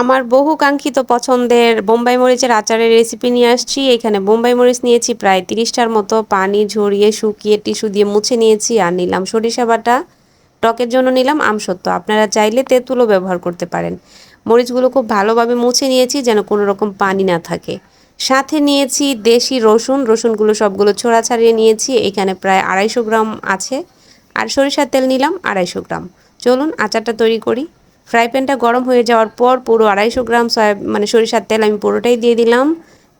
আমার বহু কাঙ্ক্ষিত পছন্দের বোম্বাই মরিচের আচারের রেসিপি নিয়ে আসছি। এখানে বোম্বাই মরিচ নিয়েছি প্রায় তিরিশটার মতো। পানি ঝরিয়ে শুকিয়ে টিস্যু দিয়ে মুছে নিয়েছি আর নিলাম সরিষা বাটা। টকের জন্য নিলাম আমসত্ব আপনারা চাইলে তেঁতুলও ব্যবহার করতে পারেন। মরিচগুলো খুব ভালোভাবে মুছে নিয়েছি যেন কোনো রকম পানি না থাকে। সাথে নিয়েছি দেশি রসুন। রসুনগুলো সবগুলো ছোড়া ছাড়িয়ে নিয়েছি। এখানে প্রায় আড়াইশো গ্রাম আছে। আর সরিষার তেল নিলাম আড়াইশো গ্রাম। চলুন আচারটা তৈরি করি। ফ্রাই প্যানটা গরম হয়ে যাওয়ার পর পুরো আড়াইশো গ্রাম সয়া মানে সরিষার তেল আমি পুরোটাই দিয়ে দিলাম।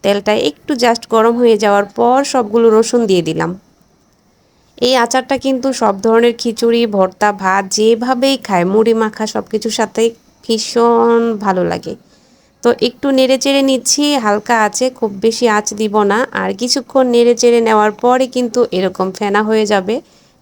তেলটা একটু জাস্ট গরম হয়ে যাওয়ার পর সবগুলো রসুন দিয়ে দিলাম। এই আচারটা কিন্তু সব ধরনের খিচুড়ি, ভর্তা, ভাত, যেভাবেই খায় মুড়ি, মাখা সব কিছুর সাথেই ভীষণ ভালো লাগে। তো একটু নেড়ে চেড়ে নিচ্ছি, হালকা আছে, খুব বেশি আঁচ দিব না। আর কিছুক্ষণ নেড়ে চেড়ে নেওয়ার পরে কিন্তু এরকম ফেনা হয়ে যাবে।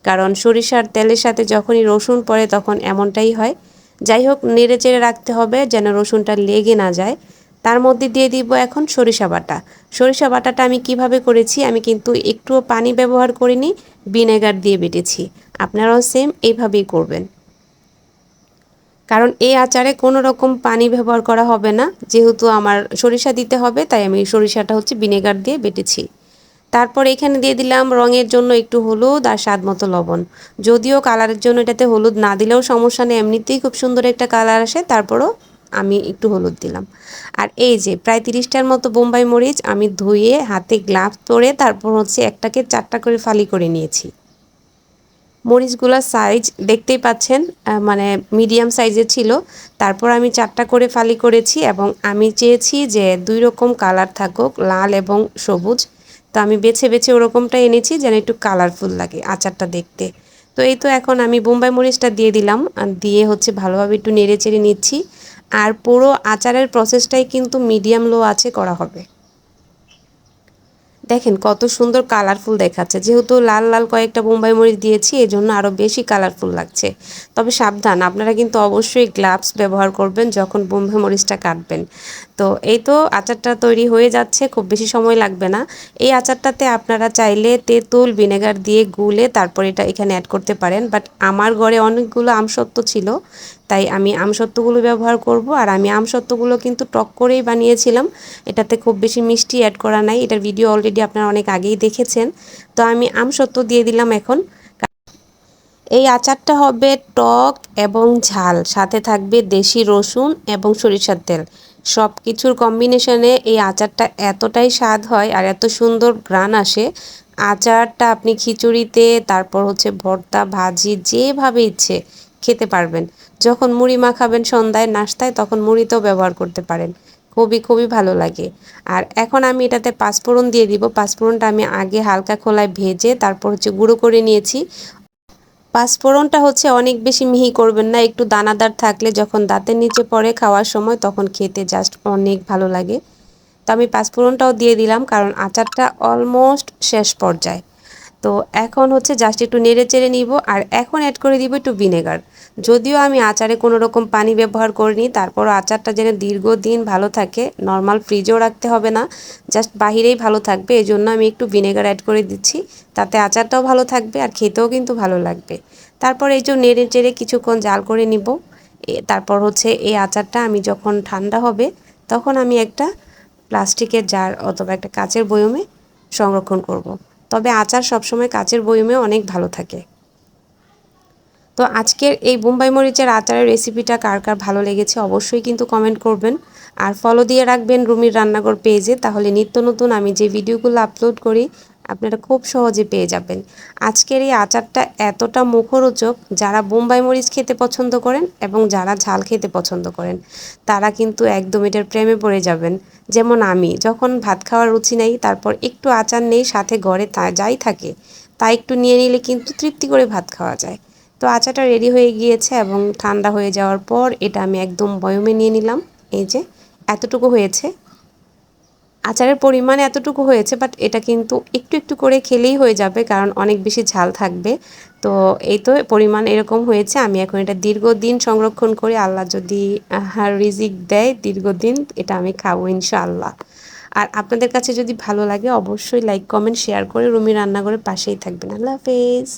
কারণ সরিষার তেলের সাথে যখনই রসুন পড়ে তখন এমনটাই হয়। যাই হোক নেড়ে চেড়ে রাখতে হবে যেন রসুনটা লেগে না যায়। তার মধ্যে দিয়ে দিব এখন সরিষা বাটা। সরিষা বাটাটা আমি কীভাবে করেছি, আমি কিন্তু একটুও পানি ব্যবহার করিনি, ভিনেগার দিয়ে বেটেছি। আপনারাও সেম এইভাবেই করবেন। কারণ এই আচারে কোনো রকম পানি ব্যবহার করা হবে না। যেহেতু আমার সরিষা দিতে হবে, তাই আমি সরিষাটা হচ্ছে ভিনেগার দিয়ে বেটেছি। তারপর এখানে দিয়ে দিলাম রঙের জন্য একটু হলুদ আর স্বাদ মতো লবণ। যদিও কালারের জন্য এটাতে হলুদ না দিলেও সমস্যা নেই, এমনিতেই খুব সুন্দর একটা কালার আসে, তারপরও আমি একটু হলুদ দিলাম। আর এই যে প্রায় তিরিশটার মতো বোম্বাই মরিচ আমি ধুয়ে হাতে গ্লাভস পরে তারপর হচ্ছে একটাকে চারটা করে ফালি করে নিয়েছি। মরিচগুলোর সাইজ দেখতেই পাচ্ছেন মানে মিডিয়াম সাইজের ছিল। তারপর আমি চারটা করে ফালি করেছি এবং আমি চেয়েছি যে দুই রকম কালার থাকুক, লাল এবং সবুজ। আমি বেছে বেছে ওরকমটা এনেছি যেন একটু কালারফুল লাগে আচারটা দেখতে। তো এই তো এখন আমি বোম্বাই মরিচটা দিয়ে দিলাম, আর দিয়ে হচ্ছে ভালোভাবে একটু নেড়ে চেড়ে নিচ্ছি। আর পুরো আচারের প্রসেসটাই কিন্তু মিডিয়াম লো আছে করা হবে। দেখেন কত সুন্দর কালারফুল দেখাচ্ছে। যেহেতু লাল লাল কয়েকটা বোম্বাই মরিচ দিয়েছি এই জন্য আরও বেশি কালারফুল লাগছে। তবে সাবধান, আপনারা কিন্তু অবশ্যই গ্লাভস ব্যবহার করবেন যখন বোম্বাই মরিচটা কাটবেন। তো এই তো আচারটা তৈরি হয়ে যাচ্ছে, খুব বেশি সময় লাগবে না। এই আচারটাতে আপনারা চাইলে তেঁতুল, ভিনেগার দিয়ে গুলে তারপর এটা এখানে অ্যাড করতে পারেন। বাট আমার ঘরে অনেকগুলো আমসত্ব ছিল, তাই আমি আমসত্ত্বগুলো ব্যবহার করব। আর আমি আমসত্ত্বগুলো কিন্তু টক করেই বানিয়েছিলাম, এটাতে খুব বেশি মিষ্টি অ্যাড করা নাই। এটার ভিডিও অলরেডি আপনারা অনেক আগেই দেখেছেন। তো আমি আমসত্ত্ব দিয়ে দিলাম এখন। এই আচারটা হবে টক এবং ঝাল, সাথে থাকবে দেশি রসুন এবং সরিষার তেল। সব কিছুর কম্বিনেশনে এই আচারটা এতটাই স্বাদ হয় আর এত সুন্দর গ্রান আসে। আচারটা আপনি খিচুড়িতে, তারপর হচ্ছে ভর্তা, ভাজি, যেভাবে ইচ্ছে খেতে পারবেন। যখন মুড়ি মাখাবেন সন্ধ্যায় নাস্তায়, তখন মুড়িতেও ব্যবহার করতে পারেন। খুবই খুবই ভালো লাগে। আর এখন আমি এটাতে পাঁচফোড়ন দিয়ে দিব। পাঁচফোড়নটা আমি আগে হালকা খোলায় ভেজে, তারপর হচ্ছে গুঁড়ো করে নিয়েছি। পাঁচফোড়নটা হচ্ছে অনেক বেশি মিহি করবেন না, একটু দানাদার থাকলে যখন দাঁতের নিচে পড়ে খাওয়ার সময় তখন খেতে জাস্ট অনেক ভালো লাগে। তো আমি পাঁচফোড়নটাও দিয়ে দিলাম, কারণ আচারটা অলমোস্ট শেষ পর্যায়ে। তো এখন হচ্ছে জাস্ট একটু নেড়ে চেড়ে নিব আর এখন অ্যাড করে দিব একটু ভিনেগার যদিও আমি আচারে কোনো রকম পানি ব্যবহার করিনি তারপর আচারটা যেন দীর্ঘদিন ভালো থাকে নর্মাল ফ্রিজেও রাখতে হবে না জাস্ট বাহিরেই ভালো থাকবে এই জন্য আমি একটু ভিনেগার অ্যাড করে দিচ্ছি, তাতে আচারটাও ভালো থাকবে আর খেতেও কিন্তু ভালো লাগবে তারপর এই যে নেড়ে চেড়ে কিছুক্ষণ জাল করে নিব তারপর হচ্ছে এই আচারটা আমি যখন ঠান্ডা হবে, তখন আমি একটা প্লাস্টিকের জার অথবা একটা কাচের বয়মে সংরক্ষণ করব। তবে আচার সবসময় কাচের বয়মে অনেক ভালো থাকে। তো আজকের এই বোম্বাই মরিচের আচারের রেসিপিটা কার কার ভালো লেগেছে অবশ্যই কিন্তু কমেন্ট করবেন। আর ফলো দিয়ে রাখবেন রুমির রান্নাঘর পেজে, তাহলে নিত্য নতুন আমি যে ভিডিওগুলো আপলোড করি, আপনারা খুব সহজে পেয়ে যাবেন। আজকের এই আচারটা এতটা মুখরোচক যারা বোম্বাই মরিচ খেতে পছন্দ করেন এবং যারা ঝাল খেতে পছন্দ করেন, তারা কিন্তু একদম এটার প্রেমে পড়ে যাবেন। যেমন আমি, যখন ভাত খাওয়ার রুচি নেই, তারপর একটু আচার নেই, সাথে ঘরে তা যাই থাকে, তা একটু নিয়ে নিলে কিন্তু তৃপ্তি করে ভাত খাওয়া যায়। তো আচাটা রেডি হয়ে গিয়েছে এবং ঠান্ডা হয়ে যাওয়ার পর এটা আমি একদম বয়মে নিয়ে নিলাম। এই যে, এতটুকু হয়েছে। আচারের পরিমাণ এতটুকু হয়েছে বাট এটা কিন্তু একটু একটু করে খেলেই হয়ে যাবে, কারণ অনেক বেশি ঝাল থাকবে। তো এই তো পরিমাণ এরকম হয়েছে, আমি এখন এটা দীর্ঘদিন সংরক্ষণ করে, আল্লাহ যদি রিজিক দেয় দীর্ঘদিন, এটা আমি খাব ইনশাআল্লাহ। আর আপনাদের কাছে যদি ভালো লাগে, অবশ্যই লাইক কমেন্ট শেয়ার করে রুমি রান্নাঘরের পাশেই থাকবেন। আল্লাহ হাফেজ।